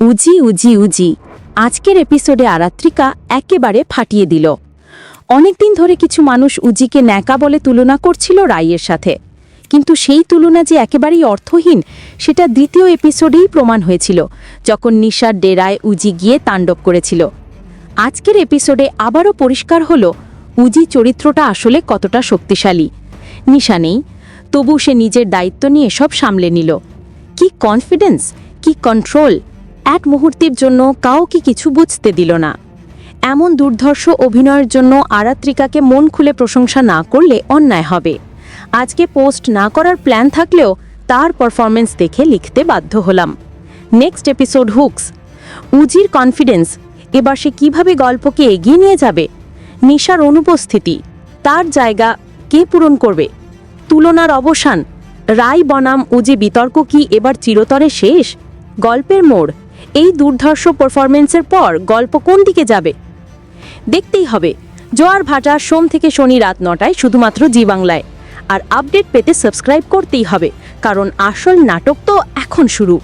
উজি উজি উজি। আজকের এপিসোডে আরাত্রিকা একেবারে ফাটিয়ে দিল। অনেকদিন ধরে কিছু মানুষ উজিকে ন্যাকা বলে তুলনা করছিল রাইয়ের সাথে। কিন্তু সেই তুলনা যে একেবারেই অর্থহীন, সেটা দ্বিতীয় এপিসোডেই প্রমাণ হয়েছিল, যখন নিশার ডেরায় উজি গিয়ে তাণ্ডব করেছিল। আজকের এপিসোডে আবারও পরিষ্কার হল, উজি চরিত্রটা আসলে কতটা শক্তিশালী। নিশা নেই, তবু সে নিজের দায়িত্ব নিয়ে সব সামলে নিল। কি কনফিডেন্স কি কন্ট্রোল এক মুহূর্তের জন্য কাউকে কিছু বুঝতে দিল না। এমন দুর্ধর্ষ অভিনয়ের জন্য আরাত্রিকাকে মন খুলে প্রশংসা না করলে অন্যায় হবে। আজকে পোস্ট না করার প্ল্যান থাকলেও তার পারফরমেন্স দেখে লিখতে বাধ্য হলাম। Next episode hooks. উজির কনফিডেন্স। এবার সে কীভাবে গল্পকে এগিয়ে নিয়ে যাবে? নিশার অনুপস্থিতি। তার জায়গা কে পূরণ করবে? তুলনার অবসান। রায় বনাম, উজি বিতর্ক কি এবার চিরতরে শেষ? গল্পের মোড়। এই দুর্ধর্ষ পারফরমেন্সের পর গল্প কোন দিকে যাবে? দেখতেই হবে। জোয়ার ভাটা সোম থেকে শনি রাত নটায় শুধুমাত্র জি বাংলায়। আর আপডেট পেতে সাবস্ক্রাইব করতেই হবে, কারণ আসল নাটক তো এখন শুরু।